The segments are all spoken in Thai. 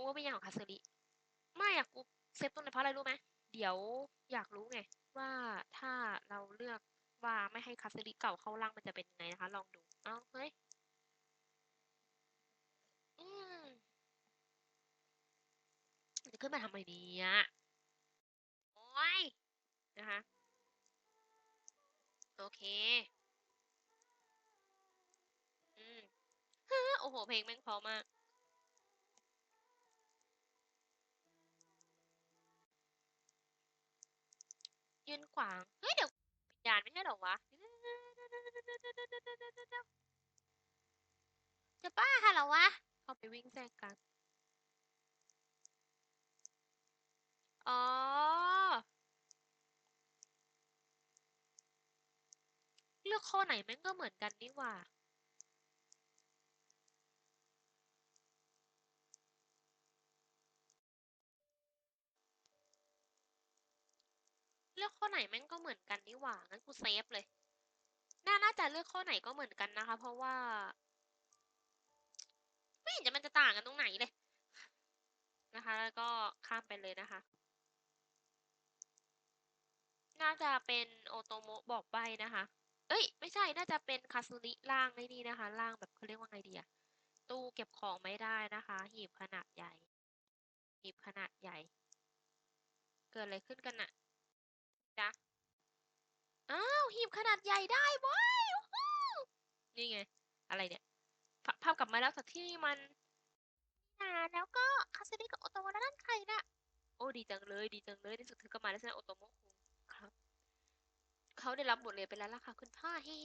กูว่าไม่ยังของคาซึริไม่อะกูเซฟต้นเลยเพราะอะไรรู้ไหมเดี๋ยวอยากรู้ไง ว่าถ้าเราเลือกว่าไม่ให้คาซึริเก่าเข้าร่างมันจะเป็นยังไงนะคะ ลองดูเอ้าเฮ้ยอืมจะขึ้นมาทำไมเนี่ยโอ้ยนะคะ โอเคอืมฮะโอ้โห เพลงแม่งเพอมาก ยืนขวาง เฮ้ย เดี๋ยววิญญาณไม่ใช่หรอวะจะบ้าค่ะเหรอวะ เขาไปวิ่งแจกกัน อ๋อ เลือกข้อไหนแม่งก็เหมือนกันนี่หว่า เลือกข้อไหนแม่งก็เหมือนกันนี่หว่า งั้นกูเซฟเลย น่า น่าจะเลือกข้อไหนก็เหมือนกันนะคะ เพราะว่า ไม่เห็นจะมันจะต่างกันตรงไหนเลย นะคะ แล้วก็ข้ามไปเลยนะคะ น่าจะเป็นโอโตโมะบอกใบนะคะ เอ้ย ไม่ใช่ น่าจะเป็นคาซุริล่างไอ้นี่นะคะ ล่างแบบเขาเรียกว่าไงดีอะตู้เก็บของไม่ได้นะคะ หีบขนาดใหญ่ หีบขนาดใหญ่ เกิดอะไรขึ้นกันน่ะ จ๊ะอ้าว หีบขนาดใหญ่ได้เว้ยโอ้โหนี่ไง อะไรเนี่ยภาภาพกลับมาแล้วจากที่มันอ่าแล้วก็คาซุริกับโอโตโมะแล้วนั่นใครน่ะ โอ้ดีจังเลยดีจังเลยในสุดเธอก็มาแล้วใช่ไหมโอโตโมะคุงครับ เขาได้รับบทเรียนไปแล้วล่ะค่ะ คุณพ่อเฮ้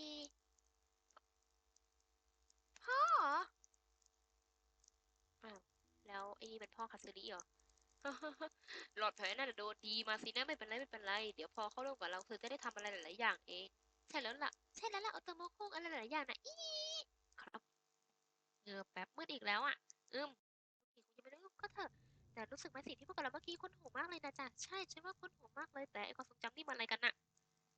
พ่อเหรออ้าวแล้วไอ้นี่เป็นพ่อคาซึริเหรอ หลอดแผลน่าจะโดนดีมาสินะไม่เป็นไรไม่เป็นไร เดี๋ยวพอเข้าร่วมกับเราเธอจะได้ทำอะไรหลายๆอย่างเอง ใช่แล้วล่ะ ใช่แล้วล่ะโอโตโมะคุงอะไรหลายๆอย่างนะอีครับเงือแป๊บมืดอีกแล้วอะ อืมคงจะไม่ได้ก็เถอะแต่รู้สึกไหมสิ่งที่พูดกับเราเมื่อกี้คุ้นหูมากเลยนะจ๊ะใช่ฉันว่าคุ้นหูมากเลยแต่ไอความทรงจำนี่มันอะไรกันน่ะ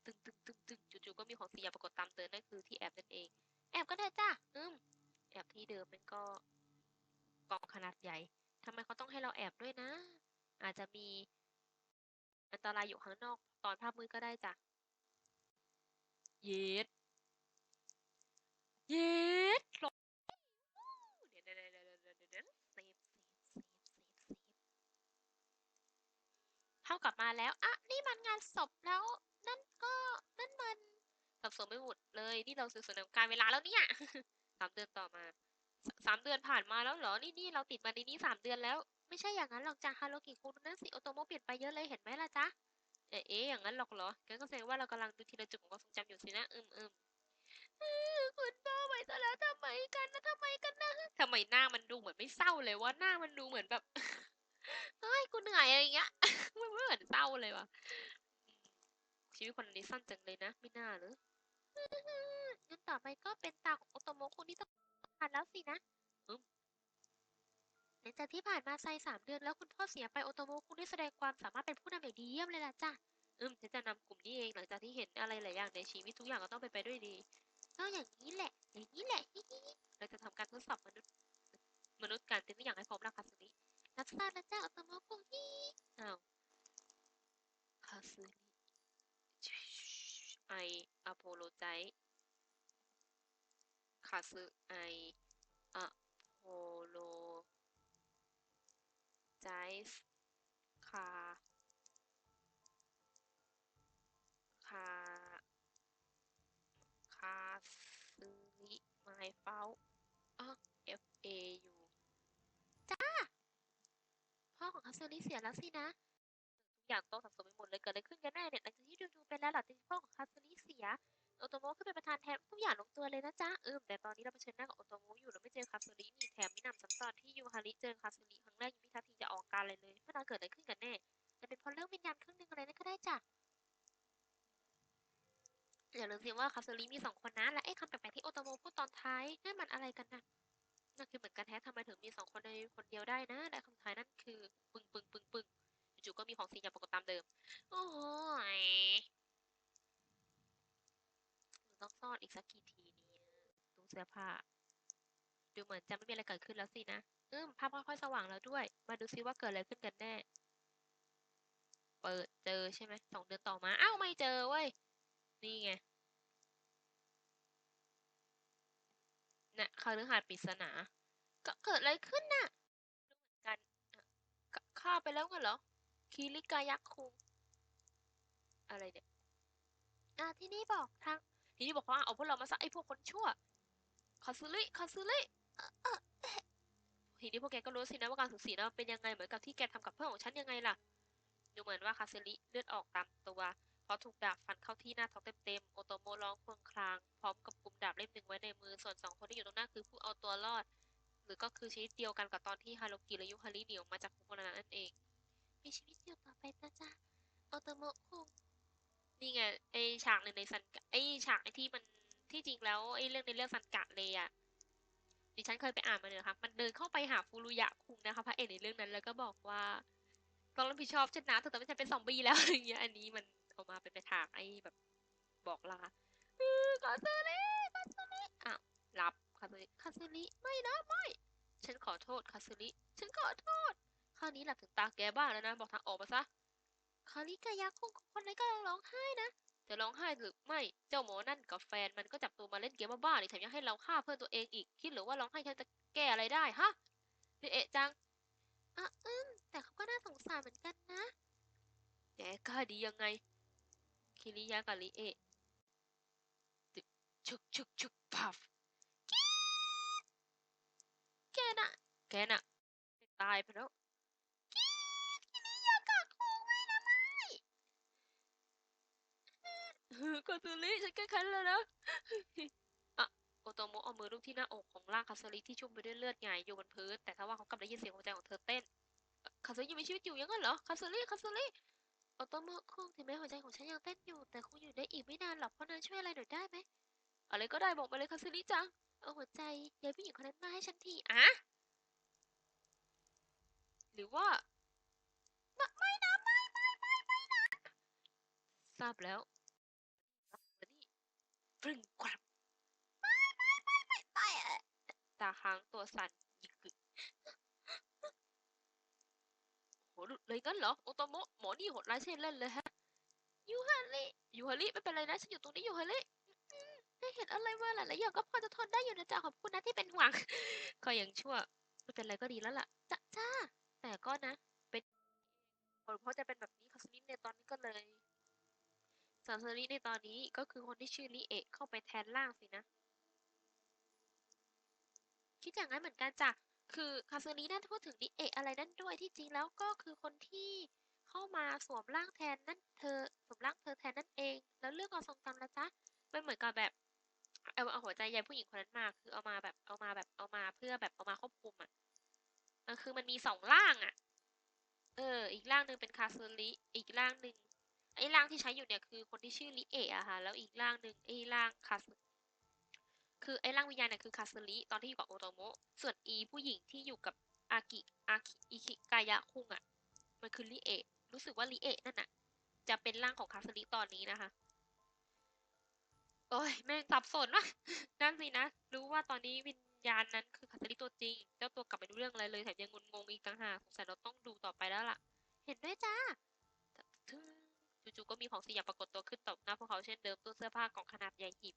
ตึงตึงตึงตึงจู่ๆก็มีของสีอย่างปรากฏตามเตือนนั่นคือที่แอบนั่นเอง แอบก็ได้จ้ะอืมแอบที่เดิมมันก็กองขนาดใหญ่ ทำไมเขาต้องให้เราแอบด้วยนะ อาจจะมีอันตรายอยู่ข้างนอกตอนภาพมืดก็ได้จ้ะเย็ดเย็ดหลบเดี๋ยวเดี๋ยวเดี๋ยวเดี๋ยวเดี๋ยวเดี๋ยวเซฟเซฟเซฟเซฟเซฟเท่ากับมาแล้วอะนี่มันงานศพแล้ว นั่นก็นั่นมันสับสนไปหมดเลย นี่เราสื่อสารการเวลาแล้วเนี่ยสามเดือนต่อมา สามเดือนผ่านมาแล้วเหรอ นี่นี่เราติดมาในนี้สามเดือนแล้ว ไม่ใช่อย่างนั้นหรอกจ้ะฮาโลกิคุณนั่นสิโอโตโมเปลี่ยนไปเยอะเลยเห็นไหมล่ะจ๊ะเอ๊ะอย่างนั้นหรอกเหรองั้นก็แสดงว่าเรากำลังดูทีละจุดของความทรงจำอยู่สินะอืมอืมคุณพ่อไปซะแล้วทำไมกันนะทำไมกันนะทำไมหน้ามันดูเหมือนไม่เศร้าเลยว่าหน้ามันดูเหมือนแบบเฮ้ยกูเหนื่อยอะไรเงี้ยมันไม่เหมือนเศร้าเลยวะชีวิตคนนี้สั้นจังเลยนะไม่น่าเลยงั้นต่อไปก็เป็นตาของโอโตโมะคุนี่ต้อง ผ่านแล้วสินะอืมหลังจากที่ผ่านมาไซสามเดือนแล้วคุณพ่อเสียไปโอโตโมะคุได้แสดงความสามารถเป็นผู้นำอย่างดีเยี่ยมเลยล่ะจ้ะอืมฉันจะนำกลุ่มนี้เองหลังจากที่เห็นอะไรหลายอย่างในชีวิตทุกอย่างก็ต้องไปนไปด้วยดีก็อย่างนี้แหละ อย่างนี้แหละเราจะทำการทดสอบมนุษย์ มนุษย์การเตรียมทุกอย่างให้พร้อมแล้วคาสึริรับทราบแล้วจ้าโอโตโมะคุงฮีอ้าวคาสึริ I apologize คาสึไอ apologize คาคาคาสึริ my fault อ๋อ F A U จ้า พ่อของคาสึริเสียแล้วสินะทุกอย่างโต๊ะสับสนไปหมดเลยเกิดอะไรขึ้นกันแน่เนี่ยหลังจากที่ดูๆไปแล้วหลังจากที่พ่อของคาสึริเสีย โอโตโมะขึ้นเป็นประธานแทนทุกอย่างลงตัวเลยนะจ๊ะเออแต่ตอนนี้เราเผชิญหน้ากับโอโตโมะอยู่เราไม่เจอคาสึรินี่แถมมินำซ้ำซ้อนที่ยูฮาริเจอคาสึริครั้งแรกยังไม่ทันทีจะออกการเลยเลยเมื่อนาเกิดอะไรขึ้นกันแน่จะเป็นเพราะเรื่องวิญญาณครึ่งหนึ่งอะไรนั่นก็ได้จ้ะอย่าลืมสิว่าคาสึริมีสองคนนะและไอ้คำแปลกๆที่โอโตโมะพูดตอนท้ายนั่นมันอะไรกันนะนั่นคือเหมือนกันแท้ทำไมถึงมีสองคนในคนเดียวได้นะและคำท้ายนั่นคือปึ้งปึ้งปึ้งปึ้งจู่ๆก็มีของสีอย่างปรากฏตามเดิม โอ้ยห ต้องซ่อนอีกสักกี่ทีเนี่ยตู้เสื้อผ้า ดูเหมือนจะไม่มีอะไรเกิดขึ้นแล้วสินะ อืมภาพค่อยๆสว่างแล้วด้วย มาดูซิว่าเกิดอะไรขึ้นกันแน่ เปิดเจอใช่ไหมสองเดือนต่อมาอ้าวไม่เจอเว้ย นี่ไงเนี่ยคฤหาสน์ปริศนา ก็เกิดอะไรขึ้นน่ะรู้เหมือนกันก็ฆ่าไปแล้วกันเหรอคิริกายักษ์คุงอะไรเนี่ยอะที่นี่บอกทาง ทีนี่บอกว่าเอาพวกเรามาซะไอ้พวกคนชั่วคาซึริคาซึริทีนี้พวกแกก็รู้สินะว่าการสูญเสียนะเป็นยังไงเหมือนกับที่แกทำกับเพื่อนของฉันยังไงล่ะ ดูเหมือนว่าคาซึริเลือดออกตามตัวเพราะถูกดาบฟันเข้าที่หน้าท้องเต็มๆ โอโตโมร้องครวญคราง พร้อมกับกุมดาบเล่มหนึ่งไว้ในมือ ส่วนสองคนที่อยู่ตรงหน้าคือผู้เอาตัวรอด หรือก็คือชีวิตเดียวกันกับตอนที่ฮารุกิและยุฮาริหนีออกมาจากคุกนั้นนั่นเอง มีชีวิตอยู่ต่อไปนะจ๊ะ โอโตโมคุง นี่ไงไอฉากหนึ่งในซันไอฉากไอที่มันที่จริงแล้วไอเรื่องในเรื่องซันกะเลยอะดิฉันเคยไปอ่านมาเลยนะคะมันเดินเข้าไปหาฟูรุยะคุงนะคะพระเอกในเรื่องนั้น แล้วก็บอกว่าต้องรับผิดชอบฉันนะเธอทำให้ฉันเป็นซอมบี้แล้วอะไรเงี้ยอันนี้มันเอามาเป็นไปทางไอแบบบอกลาคาซึริคาซึริอ้าวรับคาซึริคาซึริไม่นะไม่ฉันขอโทษคาซึริฉันขอโทษคราวนี้หลับถึงตาแกบ้างแล้วนะ บอกทางออกมาซะ คาริกายะคงคนนั้นก็ร้องไห้นะจะร้องไห้หรือไม่เจ้าหมอนั่นกับแฟนมันก็จับตัวมาเล่นเกมบ้าๆนี่แถมยังให้เราฆ่าเพื่อนตัวเองอีกคิดหรือว่าร้องไห้แค่จะแก้อะไรได้ฮะนี่เอะจังอะอืมแต่เขาก็น่าสงสารเหมือนกันนะแกกล้าดียังไง คิริยะกับริเอะชุกชุกชุกพัฟแกน่ะ แกน่ะตายไปแล้ว คาซูริฉันแก้แค้นแล้วนะอะโอโตโมะเอามือลูบที่หน้าอกของร่างคาซูริที่ชุ่มไปด้วยเลือดหงายอยู่บนพื้น แต่ทว่าเขากลับได้ยินเสียงหัวใจของเธอเต้นคาซูริยังมีชีวิตอยู่ยังงั้นเหรอคาซูริคาซูริโอโตโมะคงถึงแม้หัวใจของฉันยังเต้นอยู่ แต่คงอยู่ได้อีกไม่นานหรอกเพราะนั้นช่วยอะไรหน่อยได้ไหมอะไรก็ได้บอกมาเลยคาซูริจังเอาหัวใจยายผู้หญิงคนนั้นมาให้ฉันทีอะหรือว่า ไม่นะไม่ไม่ไม่ไม่นะทราบแล้ว ฟรึงกรับไม่อะตาค้างตัวสั่นยิกกึกโหหลุดเลยงั้นเหรอโอโตโมะหมอนี่โหดร้ายเช่นเล่นเลยฮะยูฮาริยูฮาริไม่เป็นไรนะฉันอยู่ตรงนี้ยูฮาริอืมได้เห็นอะไรมาหลายๆอย่างก็พอจะทนได้อยู่นะจ๊ะขอบคุณนะที่เป็นห่วงก็ยังชั่วไม่เป็นไรก็ดีแล้วล่ะจ้าจ้าแต่ก็นะ เป็นเพราะจะเป็นแบบนี้คาสมิในตอนนี้ก็เลย ซาซาริในตอนนี้ก็คือคนที่ชื่อริเอะเข้าไปแทนร่างสินะ คิดอย่างนั้นเหมือนกันจ้ะ คือคาซึรินั่นพูดถึงริเอะอะไรนั่นด้วยที่จริงแล้วก็คือคนที่เข้ามาสวมร่างแทนนั่นเธอสวมร่างเธอแทนนั่นเอง แล้วเรื่องความทรงจำละจ๊ะมันเหมือนกับแบบเอาเอาหัวใจยายผู้หญิงคนนั้นมาคือเอามาแบบเอามาแบบเอามาเพื่อแบบเอามาควบคุมอะมันคือมันมีสองร่างอะ เออ อีกร่างหนึ่งเป็นคาซึริอีกร่างหนึ่ง ไอ้ร่างที่ใช้อยู่เนี่ยคือคนที่ชื่อริเอะอะค่ะ แล้วอีกร่างหนึ่งไอ้ร่างคาซึคือไอ้ร่างวิญญาณเนี่ยคือคาซึริตอนที่อยู่กับโอโตโมะ ส่วนอีผู้หญิงที่อยู่กับอากิอากิอิคิกายะคุงอะมันคือริเอะรู้สึกว่าริเอะนั่นน่ะจะเป็นร่างของคาซึริตอนนี้นะคะ โอ้ยแม่งสับสนวะนั่นสินะ รู้ว่าตอนนี้วิญญาณนั้นคือคาซึริตัวจริง เจ้าตัวกลับไม่รู้เรื่องอะไรเลยแถมยังงงงอีกต่างหากสงสัยเราต้องดูต่อไปแล้วล่ะ เห็นด้วยจ้าทึ่ง จู่ๆก็มีของสี่อย่างปรากฏตัวขึ้นต่อหน้าพวกเขาเช่นเดิมตู้เสื้อผ้ากล่องขนาดใหญ่หีบ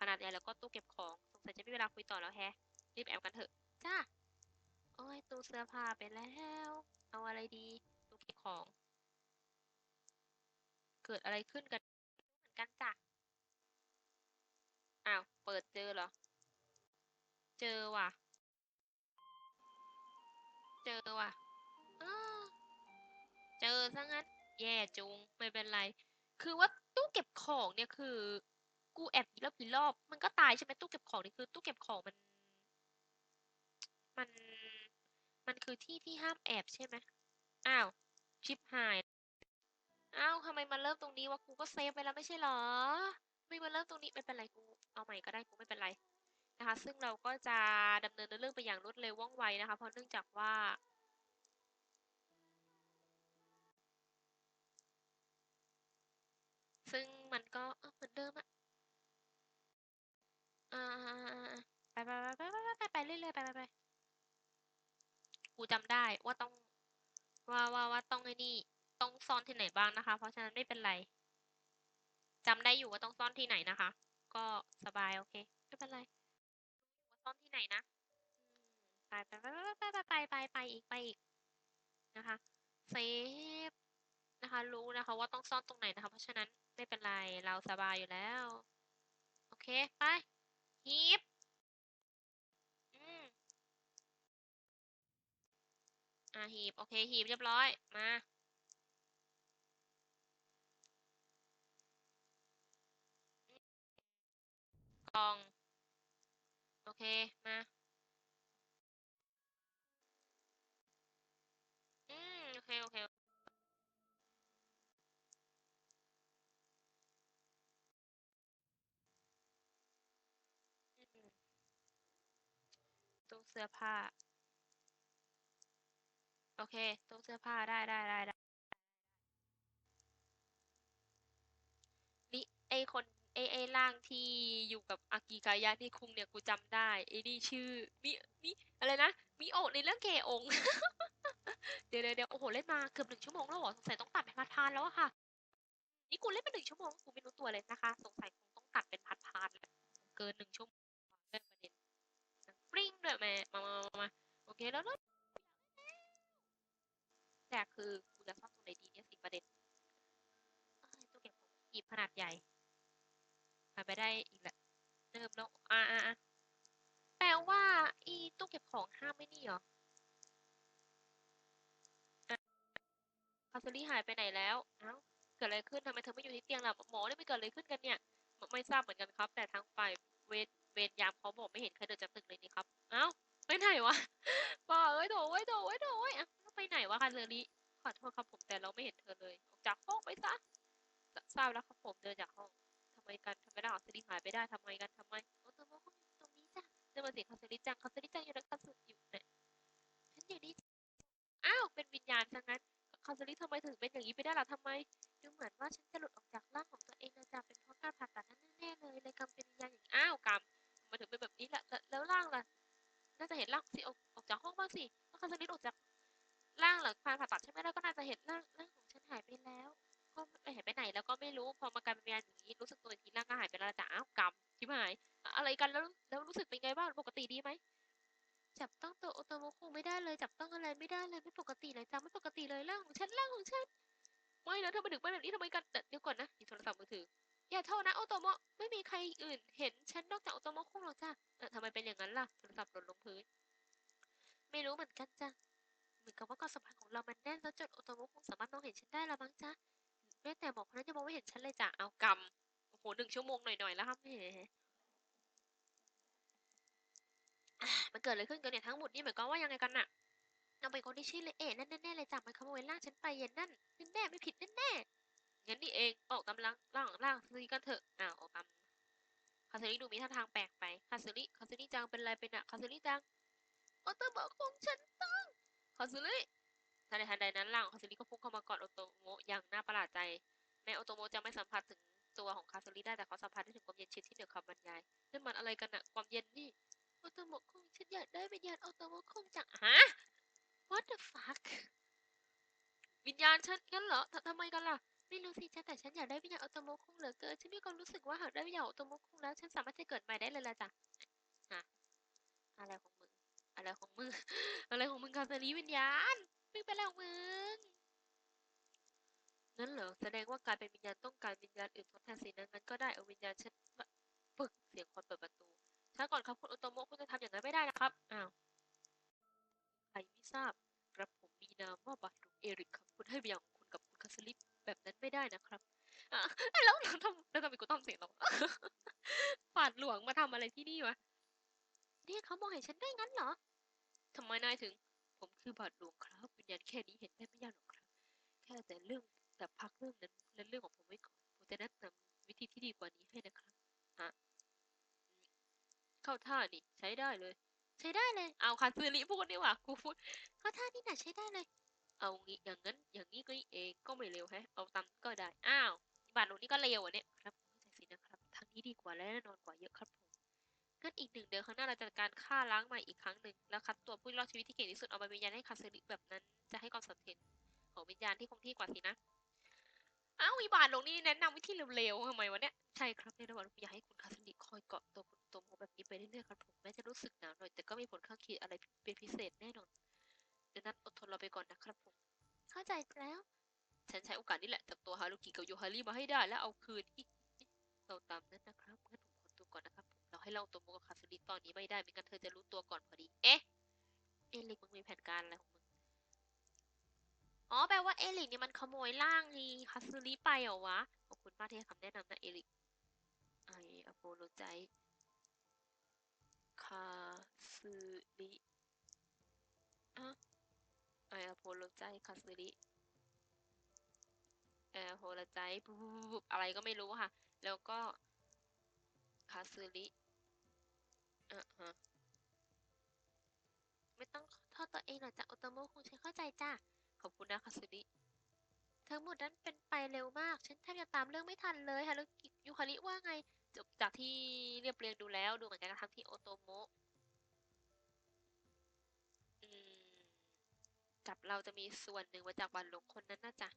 ขนาดใหญ่แล้วก็ตู้เก็บของสงสัยจะไม่มีเวลาคุยต่อแล้วแฮะรีบแอบกันเถอะจ้าโอ้ยตู้เสื้อผ้าไปแล้ว เอาอะไรดีตู้เก็บของ เกิดอะไรขึ้นกันเหมือนกันจ้ะอ้าวเปิดเจอเหรอ เจอว่ะ เจอว่ะเจอซะงั้น แย่จุงไม่เป็นไร คือว่าตู้เก็บของเนี่ยคือ กูแอบกี่รอบกี่รอบ มันก็ตายใช่ไหมตู้เก็บของนี่คือ ตู้เก็บของมัน มัน มันคือที่ที่ห้ามแอบใช่ไหมอ้าวชิปหายอ้าวทำไมมาเริ่มตรงนี้วะกูก็เซฟไปแล้วไม่ใช่เหรอไม่มาเริ่มตรงนี้ไม่เป็นไรกูเอาใหม่ก็ได้กูไม่เป็นไรนะคะ ซึ่งเราก็จะดำเนินเรื่องไปอย่างรวดเร็วว่องไวนะคะ เพราะเนื่องจากว่า ซึ่งมันก็เหมือนเดิมอะไปไปไปไปไปไปไปเรื่อยๆไปไปไปกูจำได้ว่าต้อง ว่าว่าว่าต้องไอ้นี่ ต้องซ่อนที่ไหนบ้างนะคะ เพราะฉะนั้นไม่เป็นไรจำได้อยู่ว่าต้องซ่อนที่ไหนนะคะ ก็สบายโอเคไม่เป็นไรว่าซ่อนที่ไหนนะอืมไปไปไปไปไปไปไปไปอีกไปอีกนะคะเซฟนะคะ รู้นะคะ ว่าต้องซ่อนตรงไหนนะคะ เพราะฉะนั้น ไม่เป็นไร เราสบายอยู่แล้ว โอเค ไปฮีบอืมอะหีบ โอเค หีบเรียบร้อย มากล่อง โอเค มา อืม โอเค โอเค เสื้อผ้า โอเค ตู้เสื้อผ้าได้ได้ได้ได้นี่ไอคนไอไอร่างที่อยู่กับอากิกายะนี่คุงเนี่ยกูจำได้ไอนี่ชื่อมิมิอะไรนะมิโอในเรื่องเกองเดี๋ยวเดี๋ยวโอ้โหเล่นมาเกือบหนึ่งชั่วโมงแล้วเหรอสงสัยต้องตัดเป็นพาร์ทๆแล้วอะค่ะ นี่กูเล่นมาหนึ่งชั่วโมงกูไม่รู้ตัวเลยนะคะ สงสัยคงต้องตัดเป็นพาร์ทๆแล้วเกินหนึ่งชั่วโมงเรื่องประเด็นปริ้ง ด้วยแม่มามามามาโอเคแล้วแล้วแต่คือกูจะซ่อนตรงไหนดีเนี่ยสิประเด็นตู้เก็บของหยิบขนาดใหญ่หาไปได้อีกแล้วเริ่มแล้วอ่าอ่าอ่าแปลว่าอีตู้เก็บของห้ามไม่นี่เหรอคาสลี่หายไปไหนแล้วเอ้าเกิดอะไรขึ้นทำไมเธอไม่อยู่ที่เตียงล่ะหมอได้ไม่เกิดอะไรขึ้นกันเนี่ย ไม่ทราบเหมือนกันครับ แต่ทางฝ่ายเวร เวรยามเขาบอกไม่เห็นใครเดินจากตึกเลยนี่ครับ เอ้าไปไหนวะบ้าเอ้ยโถเอ้ยโถเอ้ยโถเอ้ยอะไปไหนวะคาเซอรี่ขอโทษครับผมแต่เราไม่เห็นเธอเลยออกจากห้องไปซะทราบแล้วครับผมเดินจากห้องทำไมกันทำไมได้ออกสลีหายไปได้ทำไมกันทำไมโอ้ตัวโมเขาอยู่ตรงนี้จ้ะเดินมาสิคาเซรี่จังคาเซรี่จังอยู่ในคาเซรี่อยู่เนี่ยฉันอยู่นี่อ้าวเป็นวิญญาณซะงั้นคาเซรี่ทำไมถึงเป็นอย่างนี้ไปได้ล่ะทำไมดูเหมือนว่าฉันจะหลุดออกจากร่างของตัวเองนะจ๊ะเป็นเพราะการผ่าตัดนั่นแน่เลยเลยกรรมเป็นวิญญาณอย่างอ้าวกรรม มาถึงเป็นแบบนี้แหละแล้วล่างล่ะ น่าจะเห็นร่างสิออกออกจากห้องบ้างสิก็คาสลิดออกจากร่างหลังการผ่าตัดใช่ไหมแล้วก็น่าจะเห็นร่างร่างของฉันหายไปแล้ว ก็ไปหายไปไหนแล้วก็ไม่รู้พอมากลายเป็นวิญญาณอย่างนี้รู้สึกตัวอีกทีร่างก็หายไปแล้วจ้ะอ้าวกรรมชิบหายอะไรกันแล้วแล้วรู้สึกเป็นไงบ้างปกติดีไหมจับต้องตัวโอโตโมคุไม่ได้เลยจับต้องอะไรไม่ได้เลยไม่ปกติเลยจ้ะไม่ปกติเลยร่างของฉันร่างของฉันไม่นะเธอมาดึกไปแบบนี้ทำไมกันเดี๋ยวก่อนนะหยิบโทรศัพท์มือถือ อย่าโทษนะโอโตโมะไม่มีใครอื่น เห็นฉันนอกจากโอโตโมะคงหรอกจ้ะเออทำไมเป็นอย่างนั้นล่ะโทรศัพท์หล่นลงพื้น ไม่รู้เหมือนกันจ้ะเหมือนกับว่าความสัมพันธ์ของเรามันแน่นซะจนโอโตโมะคงสามารถมองเห็นฉันได้ละมั้งจ้ะแม้แต่หมอคนนั้นยังมองไม่เห็นฉันเลยจ้ะเอากำโอ้โหหนึ่งชั่วโมงหน่อยๆแล้วครับแหมมันเกิดอะไรขึ้นกันเนี่ยทั้งหมดนี่หมายความว่ายังไงกันน่ะนางเป็นคนที่ชื่อเลยเอ๋นั่นแน่ๆเลยจ้ะมันขโมยร่างฉันไปเย็นนั่นแน่ๆไม่ผิดแน่ๆ งั้นนี่เองออกกำลังร่างร่างซีกันเถอะอ้าวออกกำคาซริดูมีท่าทางแปลกไปคาซริคาซริจังเป็นไรเป็นอะคาซริจังโอโตโมะของฉันต้องคาซริทันใดทันใดนั้นร่างคาซริก็พุ่งเข้ามากอดโอโตโมะอย่างน่าประหลาดใจแม้โอโตโมะจะไม่สัมผัสถึงตัวของคาซริได้แต่เขาสัมผัสได้ถึงความเย็นเฉียบที่เหนือคำบรรยายนั่นมันอะไรกันอะความเย็นนี่โอโตโมะคงฉันอยากได้วิญญาณโอโตโมะคงจังฮะ what the fuck วิญญาณฉันงั้นเหรอทำไมกันล่ะ ไม่รู้สิจ้ะแต่ฉันอยากได้วิญญาณออโตโมคุงเหลือเกินฉันมีความรู้สึกว่าหากได้วิญญาณออโตโมคุงแล้ว ฉันสามารถจะเกิดใหม่ได้เลยละจ้ะฮะอะไรของมึงอะไรของมึงอะไรของมึงคาสรีวิญญาณมึงเป็นอะไรของมึงงั้นเหรอแสดงว่าการเป็นวิญญาณต้องการวิญญาณอื่นทดแทนสินะงั้นก็ได้เอาวิญญาณฉันปึกเสียงคนเปิดประตูช้าก่อนครับคุณโอโตโมคุณจะทำอย่างนั้นไม่ได้นะครับอ้าวใครไม่ทราบกระผมมีนามว่าบาทหลวงเอริกครับคุณให้วิญญาณของคุณกับคุณคาสลิป แบบนั้นไม่ได้นะครับอะแล้วเราทำแล้วทำไมกูต้องเสียงเราบาทหลวงมาทำอะไรที่นี่วะเนี่ยเขามองเห็นฉันได้งั้นเหรอทำไมนายถึง ผมคือบาทหลวงครับวิญญาณแค่นี้เห็นได้ไม่ยากหรอกครับ แค่แต่เรื่องแต่พักเรื่องนั้นและเรื่องของผมไว้ก่อนผมจะแนะนำวิธีที่ดีกว่านี้ให้นะครับฮะเข้าท่านี่ใช้ได้เลย ใช้ได้เลย เอาคาซึริพูดดีกว่ากูพูดเข้าท่านี่น่ะใช้ได้เลย เอางี้อย่างนั้นอย่างนี้ก็เองก็ไม่เร็วแฮะ เอาตามก็ได้ อ้าวบาทหลวงนี่ก็เร็วอะเนี่ยครับใจสินะครับ ทางนี้ดีกว่าและแน่นอนกว่าเยอะครับผมงั้นอีกหนึ่งเดือนข้างหน้าเราจะการฆ่าล้างใหม่อีกครั้งหนึ่งแล้วคัดตัวผู้รอดชีวิตที่เก่งที่สุดเอาไปวิญญาณให้คาสึริแบบนั้น จะให้ความสำคัญของวิญญาณที่คงที่กว่าสินะอ้าวอีบาทลงนี่แนะนำวิธีเร็วๆทำไมวะเนี่ยใช่ครับในระหว่างอยากให้คุณคาสึริคอยเกาะตัวคุณโตโมแบบนี้ไปเรื่อยๆครับผมแม้จะรู้สึกหนาวหน่อยแต่ก็มีผลข้างเคียงอะไรเป็นพิเศษแน่นอน ดังนั้นอดทนรอไปก่อนนะครับผม เข้าใจแล้ว ฉันใช้โอกาสนี้แหละจับตัวฮารุกิกับโยฮาริมาให้ได้แล้วเอาคืนอีกเราตามนั้นนะครับงั้นผมขอตัวก่อนนะครับผมเราให้เล่าตัวโมกับคาสึริตอนนี้ไม่ได้ไม่งั้นเธอจะรู้ตัวก่อนพอดี เอ๊ะ เอลิกมึงมีแผนการอะไรของมึง อ๋อแปลว่าเอลิกเนี่ยมันขโมยร่างนีคาสึริไปเหรอวะ ขอบคุณมากที่ให้คำแนะนำนะเอลิกไออโปโลใจคาสึริอะ ไออโปโลใจคาสึริเออโพลใจปุ๊บอะไรก็ไม่รู้ค่ะ แล้วก็คาสึริอะฮะไม่ต้องโทษตัวเองหรอกจ้ะโอโตโมคงฉันเข้าใจจ้ะขอบคุณนะคาสึริทั้งหมดนั้นเป็นไปเร็วมาก ฉันแทบจะตามเรื่องไม่ทันเลยฮารุกิยูคาริว่าไงจบจากที่เรียบเรียงดูแล้วดูเหมือนการกระทำที่โอโตโม กับเราจะมีส่วนหนึ่งมาจากบัลลงคนนั้นนะจ๊ะ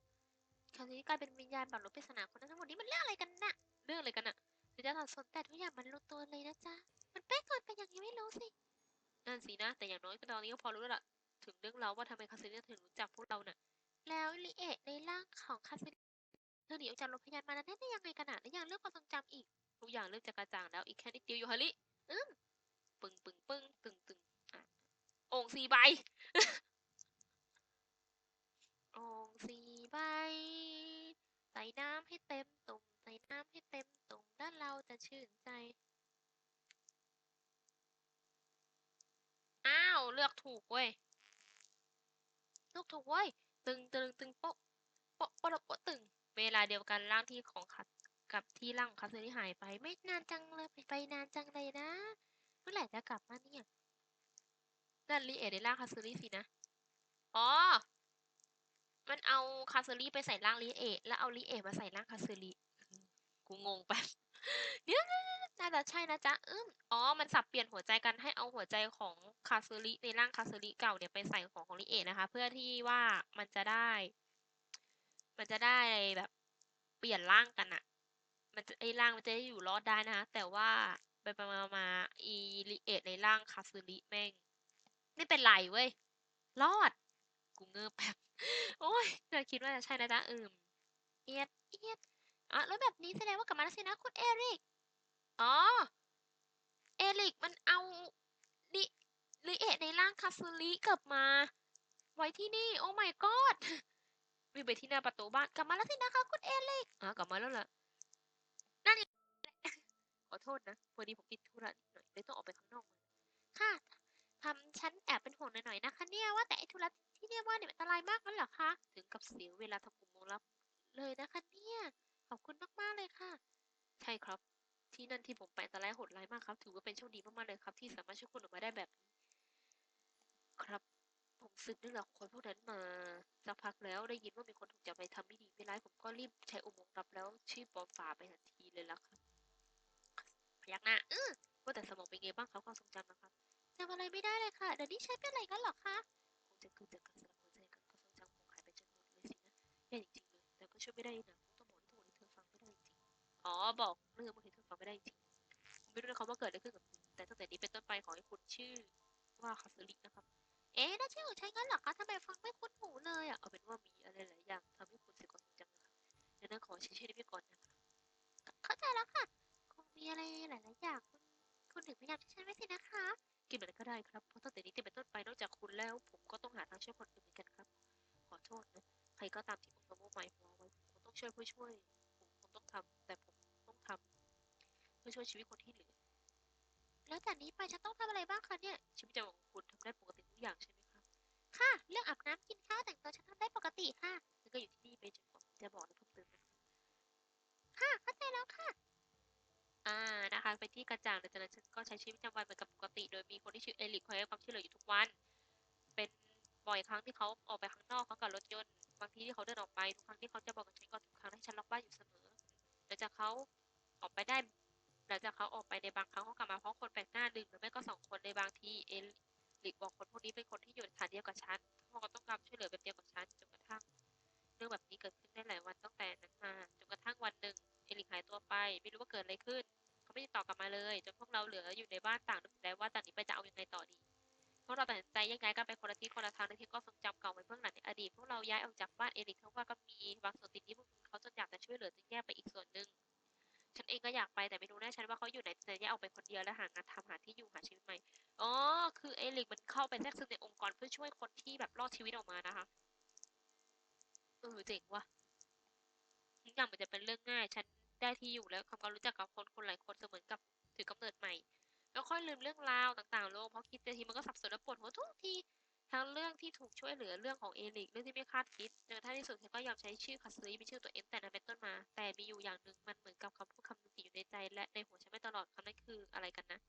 คาสึริกลายเป็นวิญญาณบัลลงปริศนาคนนั้นทั้งหมดนี้มันเรื่องอะไรกันน่ะ เรื่องอะไรกันน่ะเดี๋ยวจะสับสนแต่ทุกอย่างมันลงตัวเลยนะจ๊ะ มันเป๊ะเกินไปอย่างนี้ไม่รู้สิ นั่นสินะ แต่อย่างน้อยก็ตอนนี้ก็พอรู้แล้วล่ะ ถึงเรื่องราวว่าทำไมคาสึริถึงรู้จักพวกเราน่ะ แล้วลิเอะในร่างของคาสึริเธอหนีออกจากโรงพยาบาลมานั้นได้ยังไงกันอะและยังเรื่องความทรงจำอีกทุกอย่างเริ่มจะกระจ่างแล้วอีกแค่นิดเดียวอยู่ฮาริอืมปึงปึงปึงตึงตึงอะองสี่ใบ สี่ใบ ใส่น้ำให้เต็มตุ่ม ใส่น้ำให้เต็มตุ่มแล้วเราจะชื่นใจ อ้าว เลือกถูกเว้ย เลือกถูกเว้ย ตึงตึงตึงโป๊ะโป๊ะโป๊ะโป๊ะตึง เวลาเดียวกันร่างที่ของคัดกับที่ร่างของคัตสึที่หายไป ไม่นานจังเลยไปไปนานจังเลยนะ เมื่อไหร่จะกลับมาเนี่ยนั่นรีเอทในร่างคาสึริสินะ อ๋อ มันเอาคาสึริไปใส่ร่างรีเอทแล้วเอารีเอทมาใส่ร่างคาสึริอืมกูงงไปเดี๋ยวน่าจะใช่นะจ๊ะอืมอ๋อ มันสับเปลี่ยนหัวใจกันให้เอาหัวใจของคาสึริในร่างคาสึริเก่าเนี่ยไปใส่ของของริเอะนะคะ เพื่อที่ว่ามันจะได้ มันจะได้แบบเปลี่ยนร่างกันอะมันจะไอร่างมันจะได้อยู่รอดได้นะคะแต่ว่าไปไปมามาอีริเอะในร่างคาสึริแม่งไม่เป็นไรเว้ย รอด กูเงิบแบบ เธอคิดว่าจะใช่นะจ๊ะอืมเอียดเอียดอะแล้วแบบนี้แสดงว่ากลับมาแล้วสินะคุณเอริก อ๋อ เอริกมันเอาลิลิเอะในร่างคาซูริกลับมา ไว้ที่นี่ โอ้ my god วิ่งไปที่หน้าประตูบ้านกลับมาแล้วสินะคะคุณเอริกอะกลับมาแล้วเหรอนั่นอีกขอโทษนะพอดีผมติดธุระนิดหน่อยเลยต้องออกไปข้างนอกมาค่ะ ทำฉันแอบเป็นห่วงหน่อยๆนะคะเนี่ยว่าแต่ไอ้ธุระที่เนี่ยว่าเนี่ยมันอันตรายมากนั่นเหรอคะ ถึงกับเสียเวลาทำกุมงลับเลยนะคะเนี่ย ขอบคุณมากๆเลยค่ะ ใช่ครับ ที่นั่นที่ผมไปอันตรายโหดร้ายมากครับ ถือว่าเป็นโชคดีมากๆเลยครับ ที่สามารถช่วยคุณออกมาได้แบบนี้ครับ ผมสืบเรื่องราวของคนพวกนั้นมาสักพักแล้วได้ยินว่ามีคนถูกจับไปทำไม่ดีไม่ร้ายผมก็รีบใช้อุโมงค์ลับแล้วชื่อปอมฝาไปทันทีเลยล่ะครับพยักหน้าเออว่าแต่สมองเป็นไงบ้างครับความทรงจำนะครับ จำอะไรไม่ได้เลยค่ะ เดี๋ยวนี้ใช้เป็นอะไรกันหรอคะคงจะเกิดจากการสลับหัวใจกันความทรงจำคงหายไปจนหมดเลยสินะแย่จริงๆเลย แต่ก็ช่วยไม่ได้นะต้องบอกที่ทั้งหมดที่เธอฟังไม่ได้จริงๆอ๋อ บอกเรื่องเมื่อกี้เธอฟังไม่ได้จริงผมไม่รู้นะครับว่าเกิดอะไรขึ้นกับคุณ แต่ตั้งแต่นี้เป็นต้นไปขอให้คุณชื่อว่าคาสลินะครับ เอ๊ะน่าชื่อของฉันงั้นเหรอคะทำไมฟังไม่คุ้นหูเลยอะ เอาเป็นว่ามีอะไรหลายอย่างทำให้คุณเสียความทรงจำนะครับดังนั้นขอใช้ชื่อนี้ไปก่อนนะคะเข้าใจแล้วค่ะ คงมีอะไรหลายๆอย่างคุณคุณถึงพยายามช่วยฉันไว้สินะคะ กินแบบนั้นก็ได้ครับ เพราะตั้งแต่นี้เป็นต้นไปนอกจากคุณแล้ว ผมก็ต้องหาทางช่วยคนอื่นเหมือนกันครับ ขอโทษนะ ใครก็ตามที่ผมสมมติหมายหัวไว้ผมคงต้องช่วยเพื่อช่วย ผมคงต้องทำแต่ผมต้องทำเพื่อช่วยชีวิตคนที่เหลือ แล้วจากนี้ไปฉันต้องทำอะไรบ้างคะเนี่ย ชีวิตประจำวันของคุณทำได้ปกติทุกอย่างใช่ไหมครับ ค่ะ เรื่องอาบน้ำกินข้าวแต่งตัวฉันทำได้ปกติค่ะแล้วก็อยู่ที่นี่ไปจนกว่าผมจะบอกอะไรเพิ่มเติมนะครับค่ะ เข้าใจแล้วค่ะ อ่า นะคะไปที่กระจ่างหลังจากนั้นฉันก็ใช้ชีวิตประจำวันเหมือนกับปกติ โดยมีคนที่ชื่อเอลิกคอยให้ความช่วยเหลืออยู่ทุกวัน เป็นบ่อยครั้งที่เขาออกไปข้างนอกเขากับรถยนต์ บางทีที่เขาเดินออกไปทุกครั้งที่เขาจะบอกกับฉันก็ทุกครั้งที่ฉันล็อกบ้านอยู่เสมอหลังจากเขาออกไปได้หลังจากเขาออกไปในบางครั้งเขากลับมาพราะคนแปลกหน้าหนึ่งหรือไม่ก็สองคนในบางทีเอลิกบอกคนพวกนี้เป็นคนที่อยู่ในฐานเดียวกับฉันพวกเขาต้องการช่วยเหลือแบบเดียวกับฉันจนกระทั่งเรื่องแบบนี้เกิดขึ้นได้หลายวันตั้งแต่นั้นมาจนกระทั่งวันหนึ่งเอลิกหายตัวไป ไม่รู้ว่าเกิดอะไรขึ้น ขาไม่ติดต่อกลับมาเลยจนพวกเราเหลืออยู่ในบ้านต่างนึกแล้วว่าจากนี้ไปจะเอายังไงต่อดีพวกเราตัดสินใจแยกย้ายกันไปคนละทิศคนละทางในที่ก็ทรงจำเก่าไว้เบื้องหลังในอดีตพวกเราย้ายออกจากบ้านเอริกเพราะว่าก็มีบางส่วนติดที่พวกเขาจนอยากจะช่วยเหลือจึงแยกไปอีกส่วนหนึ่งฉันเองก็อยากไปแต่ไม่รู้แน่ชัดว่าเขาอยู่ไหนจะแยกออกไปคนเดียวและหางานทำหาที่อยู่หาชีวิตใหม่อ๋อคือเอริกมันเข้าไปแทรกซึมในองค์กรเพื่อช่วยคนที่แบบรอดชีวิตออกมานะคะเออเจ๋งว่ะทุกอย่างมันจะเป็นเรื่องง่าย ฉัน ได้ที่อยู่แล้วความรู้จักกับคนคนหลายคนเสมือนกับถือกำเนิดใหม่ แล้วค่อยลืมเรื่องราวต่างๆลงเพราะคิดแต่ทีมันก็สับสนและปวดหัวทุกทีทั้งเรื่องที่ถูกช่วยเหลือเรื่องของเอริกเรื่องที่ไม่คาดคิดจนกระทั่งที่สุดเธอก็ยอมใช้ชื่อคาสลีเป็นชื่อตัวเองแต่นั้นเป็นต้นมา แต่มีอยู่อย่างหนึ่งมันเหมือนกับคำพูดคำนึงที่อยู่ในใจ และในหัวฉันไม่ตลอดคำนั้นคืออะไรกันนะ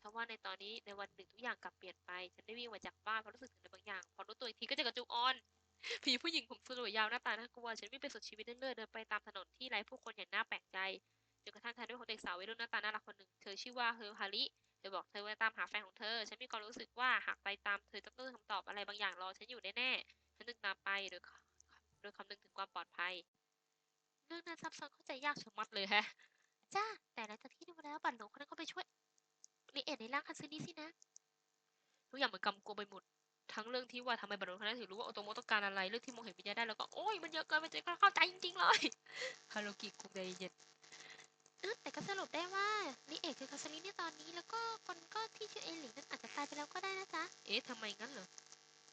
ทว่าในตอนนี้ในวันหนึ่งทุกอย่างกลับเปลี่ยนไป ฉันได้วิ่งมาจากบ้านเพราะรู้สึกถึงอะไรบางอย่าง พอรู้ตัวอีกทีก็จอกับจูออน ผีผู้หญิงผมสลวยยาวหน้าตาน่ากลัว ฉันวิ่งไปสุดชีวิตเรื่อยๆเดินไปตามถนนที่ไร้ผู้คนอย่างน่าแปลกใจจนกระทั่งทันด้วยของเด็กสาววัยรุ่นหน้าตาน่ารักคนหนึ่ง เธอชื่อว่าเฮอร์ฮาริเธอบอกเธอว่าตามหาแฟนของเธอ ฉันมีความรู้สึกว่าหากไปตามเธอจะต้องคำตอบอะไรบางอย่างรอฉันอยู่แน่ๆฉันนึกตามไปโดยโดยคำนึงถึงความปลอดภัย เรื่องนั้นซับซ้อนเข้าใจยากชะมัดเลยแฮะ จ้า แต่หลังจากที่ดูแล้วบัตรหลงคนนั้นก็ไปช่วยรีเอ็ดในร่างคันซึนี่สินะทุกอย่างเหมือนกำกวมไปหมด ทั้งเรื่องที่ว่าทำไมบัตรหลงคนนั้นถึงรู้ว่าโอโตโมต้องการอะไรเรื่องที่มองเห็นวิญญาณได้แล้วก็โอ้ยมันเยอะเกินไปจนเข้าใจจริงๆเลยฮารุกิคุงใจเย็นเออแต่ก็สรุปได้ว่าลิเอกคือคาสลิในตอนนี้แล้วก็คนก็ที่ชื่อเอลิกนั้นอาจจะตายไปแล้วก็ได้นะจ๊ะเอ๊ะทำไมงั้นเหรอ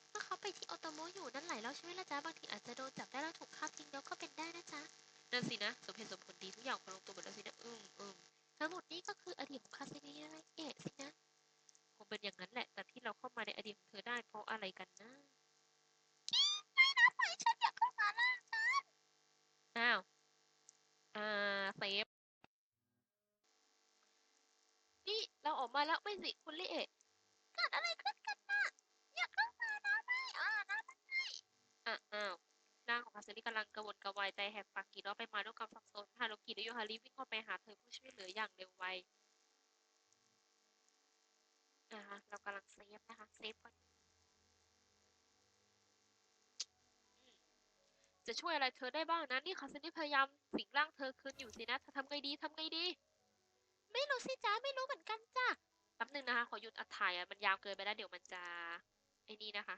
เมื่อเขาไปที่โอโตโมอยู่นั่นหลายรอบใช่ไหมล่ะจ๊ะบางทีอาจจะโดนจับได้แล้วถูกฆ่าทิ้งแล้วก็เป็นได้นะจ๊ะนั่นสินะสมเหตุสมผลดีทุกอย่างคงลงตัวหมดแล้วสินะอืมอืมทั้งหมดนี้ก็คืออดีตของคาสลิอะไรเอะสินะคง เป็นอย่างนั้นแหละ แต่ที่เราเข้ามาในอดีตของเธอได้เพราะอะไรกันนะไม่นะปล่อยฉันอย่าเข้ามาล่าฉันอ้าว อ่าเซฟนี่เราออกมาแล้วไม่สิคุณลิเอะเกิดอะไรขึ้นกันนะอย่าเข้ามานะไม่อ่านะไม่อะอ้าวร่างของคาเซริกำลังกระวนกระวายใจแหกปากกี่รอบไปมาด้วยความสับสนฮารุกิและโยฮาริวิ่งเข้าไปหาเธอเพื่อช่วยเหลืออย่างเร็วไวอ่าเรากำลังเซฟนะคะเซฟก่อนอืม จะช่วยอะไรเธอได้บ้างนะนี่คาสนี่พยายามสิงร่างเธอคืนอยู่สินะเธอทำไงดีทำไงดี ไม่รู้สิจ้าไม่รู้เหมือนกันจ้าแป๊บนึงนะคะ ขอหยุดอัดถ่ายอะมันยาวเกินไปแล้วเดี๋ยวมันจะไอ้นี่นะคะ